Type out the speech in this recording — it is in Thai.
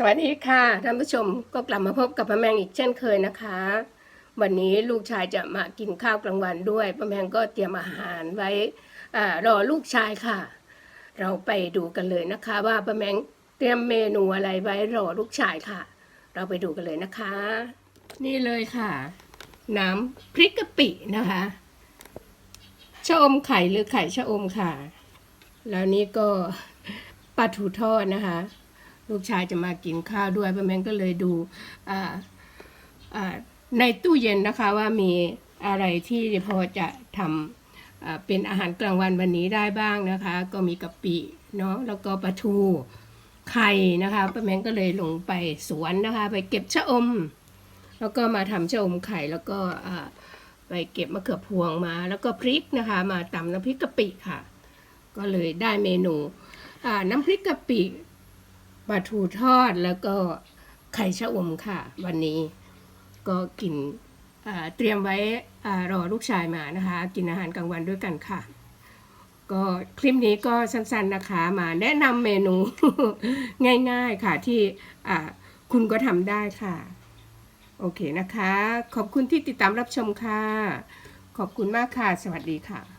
สวัสดีค่ะท่านผู้ชมก็กลับมาพบกับป้าแมงอีกเช่นเคยนะคะ วันนี้ลูกชายจะมากินข้าวกลางวันด้วยป้าแมงก็เตรียมอาหารไว้อารอลูกชายค่ะ เราไปดูกันเลยนะคะ ว่าป้าแมงเตรียมเมนูอะไรไว้รอลูกชายค่ะ เราไปดูกันเลยนะคะ นี่เลยค่ะ น้ำพริกกะปินะคะชะอมไข่หรือไข่ชะอมค่ะ แล้วนี่ก็ปลาทูทอดนะคะ ลูกชายจะมากินข้าวด้วยป้าแมงก็เลยดูในตู้เย็นนะคะว่ามีอะไรที่พอจะทำเป็นอาหารกลางวันวันนี้ได้บ้างนะคะ ก็มีกะปิเนาะแล้วก็ปลาทูไข่นะคะป้าแมงก็เลยลงไปสวนนะคะ ไปเก็บชะอม แล้วก็มาทำชะอมไข่แล้วก็ไปเก็บมะเขือพวงมา แล้วก็พริกนะคะ มาตำน้ำพริกกะปิค่ะ ก็เลยได้เมนูน้ำพริกกะปิ ปลาทูทอดแล้วก็ไข่ชะอมค่ะ วันนี้ก็กินเตรียมไว้รอลูกชายมานะคะ กินอาหารกลางวันด้วยกันค่ะ ก็คลิปนี้ก็สั้นๆนะคะมาแนะนำเมนูง่ายๆค่ะที่คุณก็ทำได้ค่ะ โอเคนะคะ ขอบคุณที่ติดตามรับชมค่ะ ขอบคุณมากค่ะ สวัสดีค่ะ